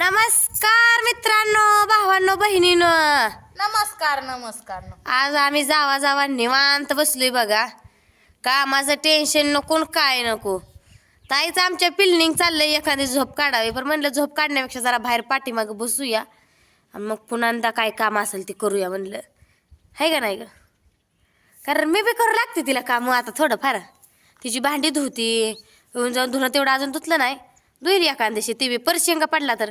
नमस्कार मित्रांनो भावांनो बहिणीनो. नमस्कार नमस्कार. आज आम्ही जावा जावा निवांत बसलोय बघा. कामाचं टेन्शन नको न काय नको. ताईच आमच्या पिलनिंग चाललंय एखादी झोप काढावी. पण म्हणलं झोप काढण्यापेक्षा जरा बाहेर पाठीमागं बसूया. आणि मग पुन्हा काय काम असेल ते करूया म्हणलं. आहे का नाही ग? कारण मी बी करू लागते तिला काम आता थोडंफार. तिची भांडी धुती. येऊन जाऊन धुणं तेवढं अजून धुतलं नाही. धुईल एका दिवशी. ती बी परशिंगा पडला तर.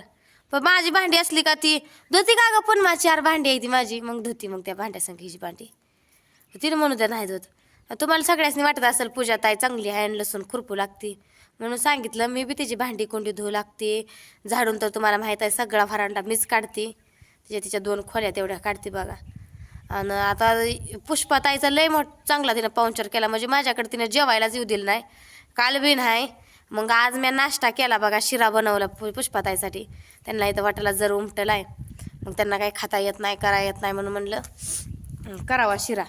पण माझी भांडी असली का ती? धुती का ग? पण माझी चार भांडी आहे ती माझी. मग धुती मग त्या भांड्यासंग हिची भांडी. तिने म्हणू द्या नाही धुत. तुम्हाला सगळ्यासनी वाटत असेल पूजा ताई चांगली आहे आणि लसूण खुरपू लागते. म्हणून सांगितलं मी बी तिची भांडी कोंडी धुवू लागते. झाडून तर तुम्हाला माहीत आहे सगळा फरांडा मीच काढते. तिच्या तिच्या दोन खोल्या तेवढ्या काढते बघा. आणि आता पुष्पाताईचा लय मोठ चांगला तिनं पाहुणचार केला. म्हणजे माझ्याकडे तिनं जेवायलाच येऊ दिलं नाही. काल बी नाही. मग आज मी नाश्ता केला बघा शिरा बनवला पुष्पाताईसाठी. त्यांना इथं वाटायला जर उमटलं आहे मग त्यांना काही खाता येत नाही करा येत नाही म्हणून म्हणलं "हं, करावा शिरा.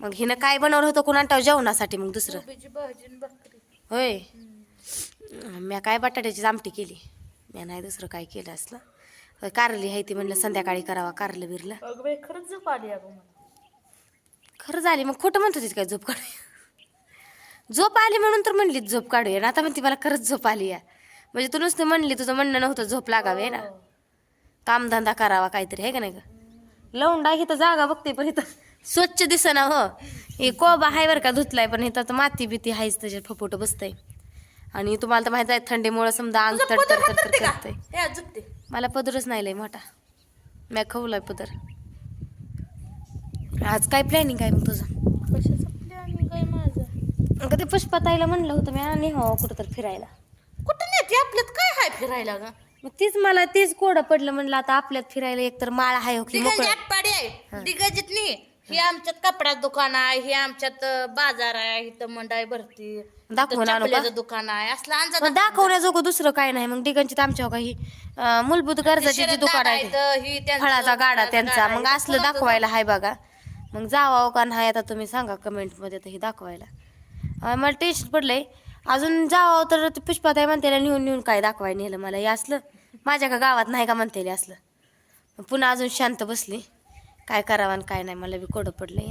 मग हिनं काय बनवलं होतं कुणाला जेवणासाठी मग दुसरं. होय. मी काय बटाट्याची आमटी केली. मी नाही दुसरं काय केलं असलं. होय, कारली आहे ती म्हणलं संध्याकाळी करावा कारलं बिरलं. खरंच झोप आली खरं झाली मग खोटं म्हणत होतीस काय झोप काढूया झोप आली म्हणून तर म्हणली झोप काढूया आणि आता म्हणते मला खरंच झोप आली या म्हणजे तू नुसतं म्हणली तुझं म्हणणं नव्हतं झोप लागावी ना. कामधंदा करावा काहीतरी आहे का नाही का? लवंडा इथं जागा बघते पण इथं. स्वच्छ दिसना हो. हे कोबा आहे बरं का धुतलाय पण इथं तर माती बिती आहेच त्याच्यात फपोट बसतंय. आणि तुम्हाला तर माहीत आहे थंडीमुळे समजा अंग तर तर तर तर करतंय. हे मला पदरच नाही लय मोठा. मी खवलाय पदर. आज काय प्लॅनिंग आहे मग तुझं कशाचं प्लॅनिंग काय माझं अगं ते पुष्पाताईला म्हणलं होतं मी आणि हो कुठं तर फिरायला. कुठं नेते? आपल्यात काय हाय फिरायला ग? मग तीच मला तेच कोडं पडलं म्हणलं आता आपल्यात फिरायला एक तर माळ आहे हो की आहे. नाही. हे आमच्यात कपडा दुकान आहे हे आमच्यात अं, बाजार आहे इथं मंडई भरती. दाखवून आणू का? चपल्याचं दुकान आहे. असलं मग दाखवण्याजोगं दुसरं काय नाही. मग डिगंचित आमच्या काही अं, मूलभूत गरजाची जी दुकान आहे ते. फळाचा गाडा त्यांचा. मग असलं दाखवायला हाय बघा. मग जावा का नाही आता तुम्ही सांगा कमेंटमध्ये तर हे दाखवायला. मला टेन्शन पडलंय. अजून जावं तर ते पुष्पाताई म्हणते नेऊन नेऊन काय दाखवायला नेलं मला? हे असलं. माझ्या का गावात नाही का म्हणते हे असलं. मग पुन्हा अजून शांत बसली. काय करावं आणि काय नाही मला बी कोडं पडलं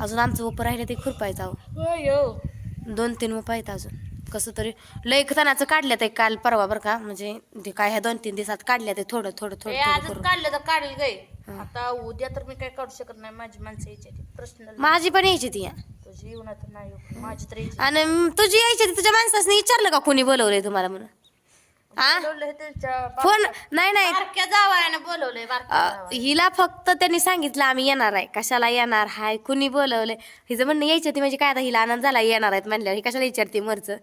अजून आमचं उपर राहिलं ते खुरपायचं अहो दोन तीन उपाय आहेत अजून. कसं तरी लय खतानाचं काढल्यात आहे काल परवा बरं का म्हणजे ते काय ह्या दोन तीन दिवसात काढल्यात आहे थोडं थोडं थोडं थोडं आजच करून. काढलं तर काढेल गे. आता उद्या तर मी काय काढू शकत नाही माझी माणसं यायची प्रश्न माझी पण यायची ती. तुझी नाही येऊ. माझी तर यायची आणि म- तुझी यायची तुझ्या माणसाने विचारलं का कोणी बोलवलंय तुम्हाला म्हणून? आ बोलवलंय त्यांच्या फोन नाही नाही. बारक्या जावायाने बोलवलंय बारक्या अ, जावयाने. हिला फक्त त्यांनी सांगितलं आम्ही येणार आहे. कशाला येणार? हाय कुणी बोलवलंय? हिचं म्हणणं यायची होती म्हणजे काय आता हिला आनंद झाला येणार आहेत म्हणल्यावर. ही कशाला विचारते मरचं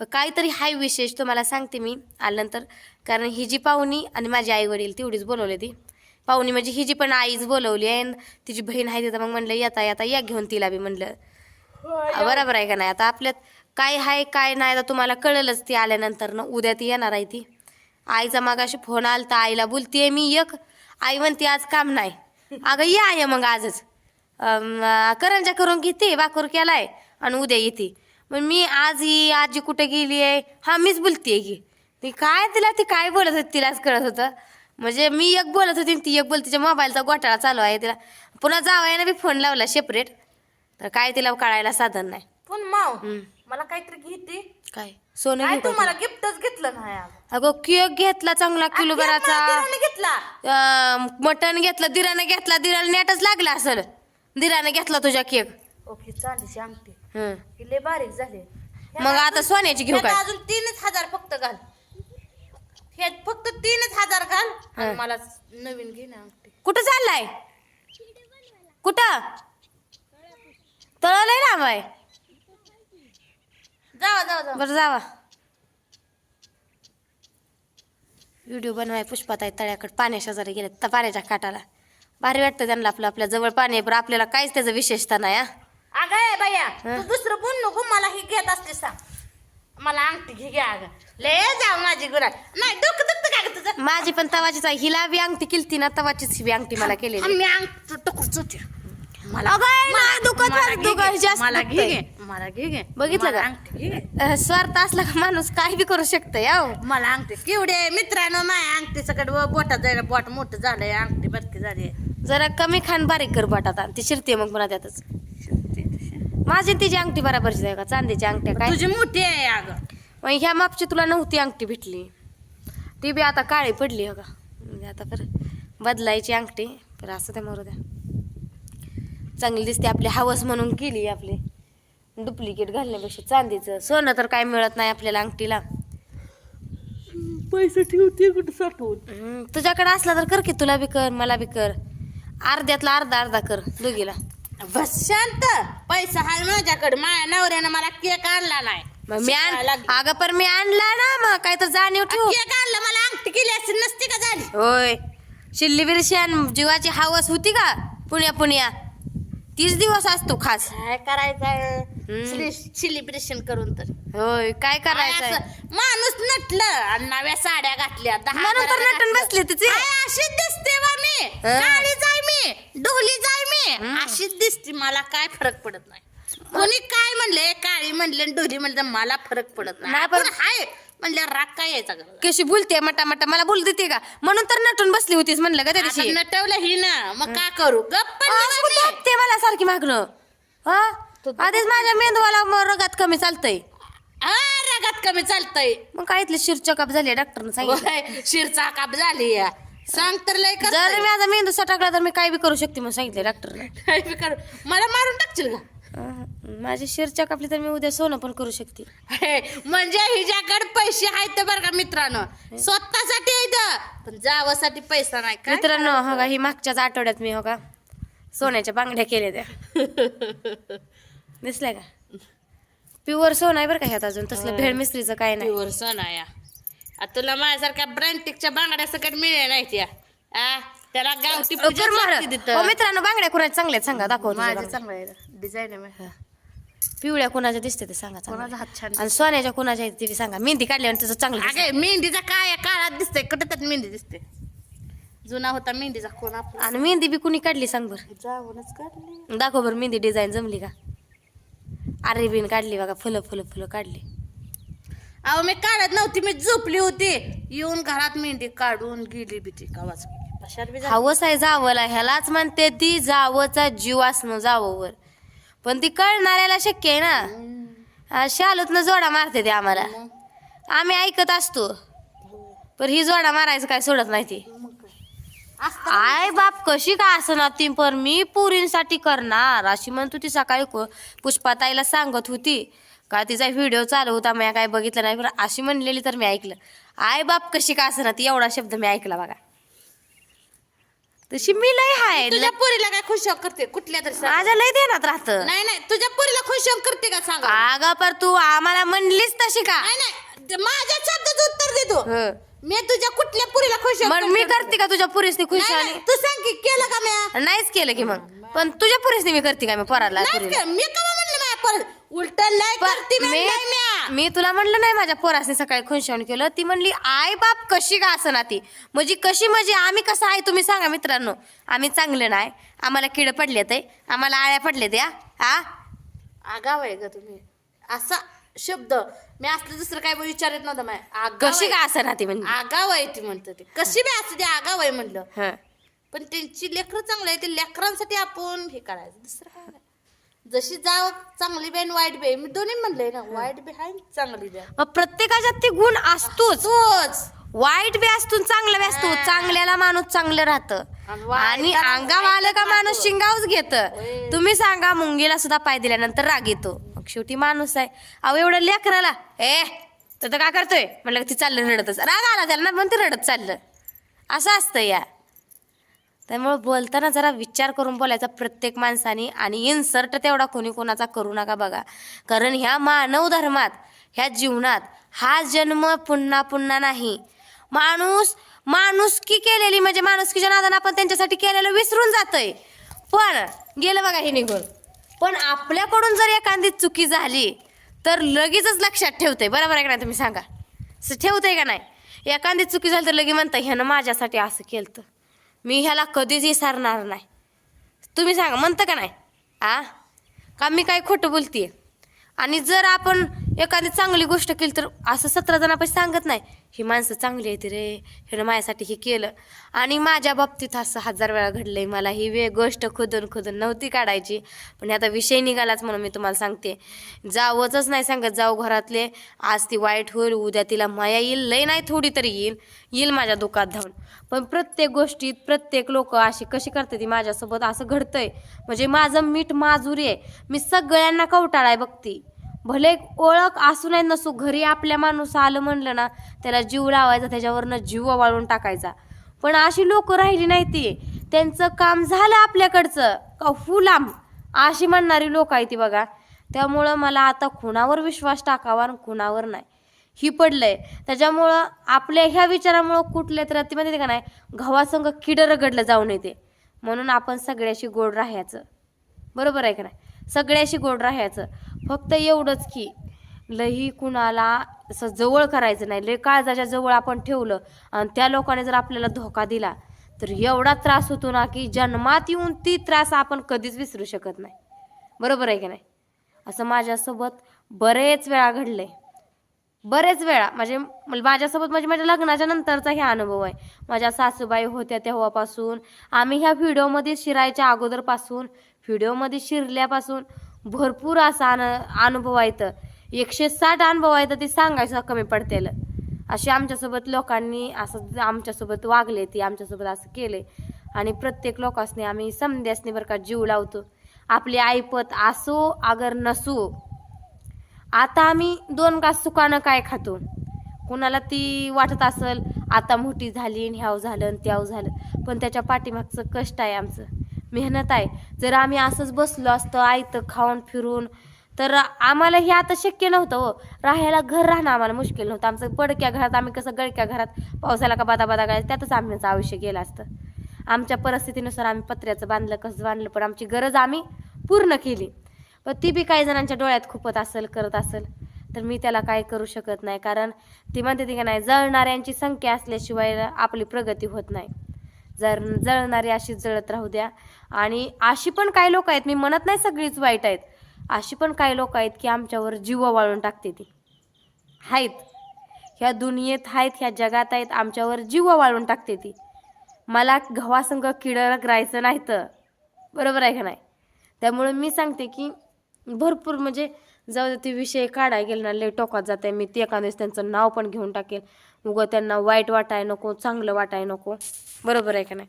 पण काहीतरी हाय विशेष तुम्हाला सांगते मी आल्यानंतर. कारण ही जी पाहुणी आणि माझी आई वडील तेवढीच बोलवली ती. पाहुणी म्हणजे ही जी पण आईच बोलवली आहे आणि तिची बहीण आहे तिथं मग म्हणलं येता येता या घेऊन तिला बी म्हणलं. बरोबर आहे का नाही? आता आपल्यात काय आहे काय नाही आता तुम्हाला कळलंच ती आल्यानंतर ना उद्या ती येणार आहे ती. आईचा मागाशी फोन आला तर आईला बोलतीये मी एक. आई म्हणते आज काम नाही. अगं ये आहे मग आजच. करंजा करून घेते वाकूर केलाय आणि उद्या येते. मग मी आज ही आजी कुठे गेली आहे? हा मीच बोलतेय की. ती काय तिला ती काय बोलत होती तिलाच कळत होतं. म्हणजे मी एक बोलत होती ती एक बोलतीच्या तिच्या मोबाईलचा घोटाळा चालू आहे तिला. पुन्हा जावायला बी फोन लावला सेपरेट तर काय तिला कळायला साधन नाही. पण माव हम्म. मला काहीतरी घेते. काय? सोनं काय घेऊ का? तुम्हाला गिफ्टच घेतलं नाही अगं. अगं केक घेतला चांगला किलो केक मला भराचा दिराने घेतला. मटण घेतलं दिराने घेतला दिराला नेटच लागला असेल. दिराने घेतला तुझ्या केक. ओके चांदीची अंगठी हं. ही लय बारीक झाली. मग आता सोन्याची घेऊ ह्यात काय? अजून तीनच हजार फक्त घाल. ह्यात फक्त तीनच हजार घाल. आणि हं. मला नवीन घे ना अंगठी. कुठं चाललाय? कुठं? तळलंय ना बाय जावा जावा जावा. बरं जावा. व्हिडिओ बनवाय पुष्पात आहे तळ्याकडे पाण्या शेजारी गेले तर पाण्याच्या काटाला भारी वाटतं त्यांना आपलं आपल्या जवळ पाणी आहे पण आपल्याला काहीच त्याचं विशेषता नाही हा. अगं ए बाया? तू दुसरं बोल नको मला ही घेत असते सांग. मला अंगठी घे घ्या अगं. लय जाऊ माझी गुरा नाही डोकं दुखतं का गं तुझं? माझी पण तवाचीच आहे. हिला बी अंगठी केलती ना तवाचीच ही बी अंगठी मला केलेली. मी अंगठी टोकूच होते मला अगं, मला- दुखत घे दुखत घे. जास्त मला. घे घे मला घे घे. बघितलं का? अंगठी स्वार्थ असला का माणूस काय बी करू शकतोय हो मला अंगठी केवढे मित्रांनो माझ्या अंगठी व बोटात जायला बोट मोठं झालंय अंगठी बरकी झाली. जरा कमी खान बारीक कर बटात ती शिरते मग पुन्हा त्यातच. माझी तिची अंगठी बराबरची आहे का? चांदीची अंगठ्या काय? तुझी मोठी आहे अगं. मग ह्या मापची तुला नव्हती अंगठी भेटली. ती बी आता काळी पडली हो का म्हणजे आता पर बदलायची अंगठी पर असं त्या मरू द्या. चांगली दिसते आपली हवस म्हणून केली आपली. डुप्लिकेट घालण्यापेक्षा चांदीचं. सोनं तर काय मिळत नाही आपल्याला अंगठीला. पैसे ठेवते कुठं साठवून? हम्म, तुझ्याकडे असला तर कर की तुला बी कर मला बी कर. अर्ध्यातला अर्धा अर्धा कर दोघीला. बस शांत. पैसा हाय माझ्याकडे. माझ्या नवऱ्यानं मला केक आणला नाही. मग मी आण. अगं पण मी आणला ना मग काय तर जाणीव ठेवू. केक आणला मला अंगठी केली असती नसती का झाली होय. शिल्ली बिरशान जीवाची हावस होती का? पुण्या पुण्या तीस दिवस असतो खास. काय करायचंय. सेलिब्रेशन करून तर. होय काय करायचं असं, माणूस नटलं आणि नव्या साड्या घातल्या दहा म्हणून तर बारा नटून. बसले तिचे. काय अशीच दिसते बा मी. हं. काळी जाय मी ढोली जाय मी. अशीच दिसते मला काय फरक पडत नाही. कोणी काय म्हणले काळी म्हणले आणि ढोली म्हणले मला फरक पडत नाही. नाही पण- आपण हाय? म्हणलं राग काय यायचा गं? कशी बोलते मटा मटा मला बोल देते का? म्हणून तर नटून बसली होतीस म्हणलं का त्या आता दिवशी नटवलं ही ना मग काय करू? गप्प आज कुठं ते मला सारखी मागणं? हा आधीच माझ्या मेंदवाला म- रगात कमी चालतंय. रागात कमी चालतंय. मग काय इथले शिरचकाप झाले डॉक्टरनं सांगितलं. होय, शिरचा काप झाली या. सांग तर लय जर. माझा मेंदू सटकला तर मी काय बी करू शकते म्हणून सांगितलं डॉक्टरनं काय बी करू. मला मारून टाकशील का? माझी शिरच्या कापली तर मी उद्या सोनं पण करू शकते. म्हणजे हिच्याकडे पैसे आहेत बरं का मित्रांनो. स्वतःसाठी आहेत. पण जावासाठी पैसा नाही. मित्रांनो हो का ही मागच्याच आठवड्यात मी हो का सोन्याच्या बांगड्या केल्या त्या. दिसल्या का? प्युअर सोन आहे बरं का ह्यात अजून तसलं भेळ मिस्त्रीचं काय नाही. प्युअर सण आहे या. तुला माझ्यासारख्या ब्रँटिकच्या बांगड्या सकट मिळे नाही त्या आ, त्याला गावठी मित्रांनो बांगड्या कुणाच्या चांगल्या सांगा दाखव तुझ्या माझे बांगड्या. चांगलं आहे डिझाईन आहे. पिवळ्या कुणाच्या दिसते ते सांगा चांगल्या. कोणाचा हात छान आणि सोन्याच्या कुणाच्या आहेत ते बी सांगा. मेहंदी काढल्यावर त्याचं चांगलं दिसतं. अगे मेहंदीचा काय? काळात दिसतंय कुठं त्यात मेहंदी दिसते जुना होता मेहंदीचा कोण आपला? आणि मेहंदी बी कुणी काढली सांग बरं. जाऊनच काढली. दाखव बरं मेहंदी डिझाईन जमली का? अरे बिन काढली बघा फुलं फुलं फुलं काढली. अहो मी काढत नव्हती मी झोपली होती. येऊन घरात मेहंदी काढून गेली बी झालं. हवस आहे जावंला ह्यालाच म्हणते ती जावचा जीव असणं जाववर पण ती कळणाऱ्याला शक्य आहे ना. शालूतनं जोडा मारते ते आम्हाला. आम्ही ऐकत असतो. पण ही जोडा मारायचं काय सोडत नाही ती. आय बाप कशी का असणार ती पण मी पुरींसाठी करणार. अशी म्हणत होती सकाळी पुष्पाताईला सांगत होती. का तिचा व्हिडिओ चालू होता मी काय बघितलं नाही पण अशी म्हणलेली तर मी ऐकलं. आय बाप कशी का असणार ती एवढा शब्द मी ऐकला बघा. तशी मी लय हाय तुझ्या पोरीला काय खुश करते? कुठल्या तरी सांग. माझ्या लय देण्यात राहतं. नाही नाही तुझ्या पोरीला खुश करते का सांग अगं पर तू आम्हाला म्हणलीस तशी का? नाही नाही ते माझ्या शब्दाचं उत्तर दे तू. हं. मी तुझ्या कुठल्या पुरीला खुश मग मी करते? का तुझ्या पुरीसनी खुश आणि? तू सांग की केलं का मी नाहीच केलं की मग. पण तुझ्या पुरीसनी मी करते का मी पोराला नाही पुरीला? केलं. मी का उलट लय करते मी म्या. मी तुला म्हणलं नाही माझ्या पोरासनी सकाळी खुनशावून केलं. ती म्हणली आई बाप कशी का असं ना ती म्हणजे कशी म्हणजे आम्ही कसं आहे तुम्ही सांगा मित्रांनो. आम्ही चांगलं नाही. आम्हाला किड पडले ते आम्हाला आळ्या पडले त्या आ? आगाव आहे ग तुम्ही. असा शब्द. मी असलं दुसरं काय विचारत नव्हतं माय. आगाव कशी आहे. का असं ना ती म्हणजे आगाव आहे ती म्हणतं ते. कशी बी असू दे आगाव आहे म्हणलं. हं. पण त्यांची लेकरं चांगलं आहे ते लेकरांसाठी आपण हे करायचं. दुसरं काय नाही. जशी जाव चांगली बी आणि वाईट बी. मी दोन्ही म्हणलंय ना वाईट बी आहे आणि चांगली बी आहे. मग प्रत्येकाच्यात ते गुण असतोच तोच वाईट बी असतो चांगलं बी असतो. चांगल्याला माणूस चांगलं राहतं आणि वाईट आणि अंगाव आलं का माणूस. शिंगावच घेत होय. तुम्ही सांगा मुंगीला सुद्धा पाय दिल्यानंतर राग येतो मग शेवटी माणूस आहे अहो एवढं लेकराला ए तर काय करतोय म्हणलं का ती चाललं रडतच राग आला त्याला ना पण ते रडत चाललं असं असतं या त्यामुळे बोलताना जरा विचार करून बोलायचा प्रत्येक माणसाने आणि इन्सर्ट तेवढा कोणी कोणाचा करू नका बघा. कारण ह्या मानव धर्मात ह्या जीवनात हा जन्म पुन्हा पुन्हा नाही. माणूस माणुसकी केलेली म्हणजे माणुसकीच्या नादानं आपण त्यांच्यासाठी केलेलं विसरून जातोय. पण गेलं बघा हे निघून. पण आपल्याकडून जर एखादी चुकी झाली तर लगेचच लक्षात ठेवते बरोबर आहे का नाही तुम्ही सांगा? असं ठेवतंय का नाही? एखादी चुकी झाली तर लगे म्हणतं ह्यानं माझ्यासाठी असं केलं मी ह्याला कधीच विसरणार नाही. तुम्ही सांगा म्हणतं का नाही? आ? का मी काय खोटं बोलते आणि जर आपण एखादी चांगली गोष्ट केली तर असं सतरा जणांपाशी सांगत नाही. ही माणसं चांगली आहेत रे ह्यानं माझ्यासाठी हे केलं. आणि माझ्या बाबतीत असं हजार वेळा घडलंय मला. ही वे गोष्ट खोदून खोदून नव्हती काढायची. पण आता विषय निघालाच म्हणून मी तुम्हाला सांगते. जावंच नाही सांगत. जाऊ घरातले आज ती वाईट होईल उद्या तिला माया येईल लय नाही थोडी तरी येईल. येईल माझ्या दुकानात धावून. पण प्रत्येक गोष्टीत प्रत्येक लोक अशी कशी करते ती माझ्यासोबत असं घडतंय. म्हणजे माझं मीठ माजुरी आहे. मी सगळ्यांना कवटाळाय बघती. भले ओळख असू नाही नसू घरी आपल्या माणूस आलं म्हणलं ना त्याला जीव लावायचा त्याच्यावरनं जीव वाळून टाकायचा. पण अशी लोक राहिली नाही ती. त्यांचं काम झालं आपल्याकडचं. का फुलाम अशी म्हणणारी लोक आहे ती बघा. त्यामुळं मला आता कुणावर विश्वास टाकावा आणि कुणावर नाही. ही पडलंय. त्याच्यामुळं आपल्या ह्या विचारामुळं कुठल्या तर ती का नाही घवासंग किड रगडलं जाऊन येते. म्हणून आपण सगळ्याशी गोड राहायचं. बरोबर आहे का नाही? सगळ्याशी गोड राहायचं. फक्त एवढंच की लई कुणाला असं जवळ करायचं नाही. लय काळजाच्या जवळ आपण ठेवलं आणि त्या लोकांनी जर आपल्याला धोका दिला तर एवढा त्रास होतो ना की जन्मात येऊन ती त्रास आपण कधीच विसरू शकत नाही. बरोबर आहे की नाही? असं माझ्यासोबत बरेच वेळा घडलंय. बरेच वेळा. म्हणजे माझ्यासोबत म्हणजे माझ्या लग्नाच्या नंतरचा हे अनुभव आहे. माझ्या सासूबाई होत्या तेव्हापासून. आम्ही ह्या व्हिडिओमध्ये शिरायच्या अगोदरपासून व्हिडिओमध्ये शिरल्यापासून भरपूर असा अन अनुभव आहेत. एकशे साठ अनुभव आहेत ते सांगायचं कमी पडतेल. असे आमच्यासोबत लोकांनी असं आमच्यासोबत वागले ते आमच्यासोबत असं केले. आणि प्रत्येक लोकांनी आम्ही समध्यासनी बरं का जीव लावतो. आपली ऐपत असो अगर नसो आता आम्ही दोन का सुकानं काय खातो? कुणाला ती वाटत असल आता मोठी झाली आणि ह्याव झालं त्याव झालं. पण त्याच्या पाठीमागचं कष्ट आहे आमचं. मेहनत आहे. जर आम्ही असंच बसलो असतं आयतं खाऊन फिरून तर आम्हाला हे आता शक्य नव्हतं हो. राहायला घर राहणं आम्हाला मुश्किल नव्हतं. आमचं पडक्या घरात आम्ही कसं गडक्या घरात पावसाला का बादा बादा गायचं त्यातच आमचं आयुष्य गेलं असतं. आमच्या परिस्थितीनुसार आम्ही पत्र्याचं बांधलं कसं बांधलं पण आमची गरज आम्ही पूर्ण केली. पण ती बी काही जणांच्या डोळ्यात खुपत असेल करत असेल तर मी त्याला काय करू शकत नाही. कारण ती म्हणते ती का नाही जळणाऱ्यांची संख्या असल्याशिवाय आपली प्रगती होत नाही. जर जळणारी अशी जळत राहू द्या. आणि अशी पण काही लोक आहेत मी म्हणत नाही सगळीच वाईट आहेत. अशी पण काही लोक आहेत की आमच्यावर जीव वाळून टाकते ती. आहेत. ह्या दुनियेत आहेत ह्या जगात आहेत आमच्यावर जीव वाळून टाकते ती. मला गव्हासंग किडं राहायचं नाही तर बरोबर आहे का नाही? त्यामुळे मी सांगते की भरपूर म्हणजे जाऊ दे ते विषय काढाय गेले ना लय टोकात जाते. मी ते एखाद्या दिवस त्यांचं नाव पण घेऊन टाकेल. उगं त्यांना वाईट वाटाय नको चांगलं वाटाय नको. बरोबर आहे का नाही?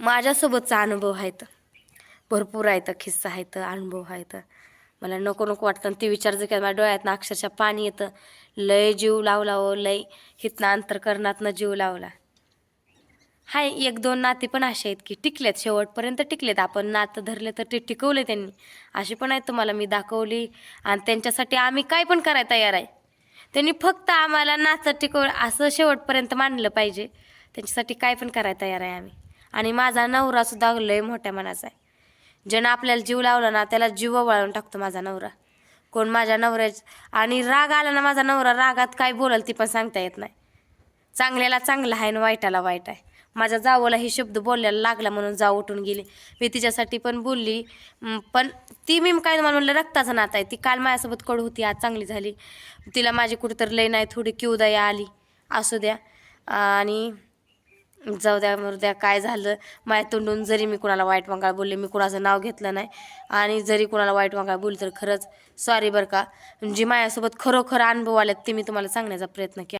माझ्यासोबतचा अनुभव आहेत भरपूर आहेत किस्सा आहेत अनुभव आहेत मला नको नको वाटतं. आणि ते विचार जर केला माझ्या डोळ्यातनं अक्षरशः पाणी येतं. लय जीव लावला हो लय. हितनं अंतरकरणातनं जीव लावला. हाय एक दोन नाते पण असे आहेत की टिकलेत शेवटपर्यंत टिकलेत. आपण नातं धरले तर ते टिकवले त्यांनी. अशी पण आहेत तुम्हाला मी दाखवली. आणि त्यांच्यासाठी आम्ही काय पण करायला तयार आहे. त्यांनी फक्त आम्हाला नातं टिकव असं शेवटपर्यंत मानलं पाहिजे. त्यांच्यासाठी काय पण करायला तयार आहे आम्ही. आणि माझा नवरा सुद्धा लय मोठ्या मनाचा आहे. ज्यानं आपल्याला जीव लावला ना त्याला जीव वाळून टाकतो माझा नवरा. कोण माझ्या नवऱ्याच आणि राग आला ना माझा नवरा रागात काय बोलल ती पण सांगता येत नाही. चांगल्याला चांगलं आहे आणि वाईटाला वाईट आहे. माझ्या जावला हे शब्द बोलायला लागला म्हणून जाव उठून गेली. मी तिच्यासाठी पण बोलली पण ती मी काय मला म्हणलं रक्ताचं नाता आहे. ती काल माझ्यासोबत कडू होती आज चांगली झाली. तिला माझी कुठेतरी लय नाही थोडी किवदया आली. असू द्या. आणि जाऊ द्या मरू द्या काय झालं? माझ्या तोंडून जरी मी कुणाला वाईट वांगाळ बोलले मी कुणाचं नाव घेतलं नाही. आणि जरी कुणाला वाईट वांगाळ बोलली तर खरंच सॉरी बरं का. जी माझ्यासोबत खरोखर अनुभव आलेत ते मी तुम्हाला सांगण्याचा प्रयत्न केला.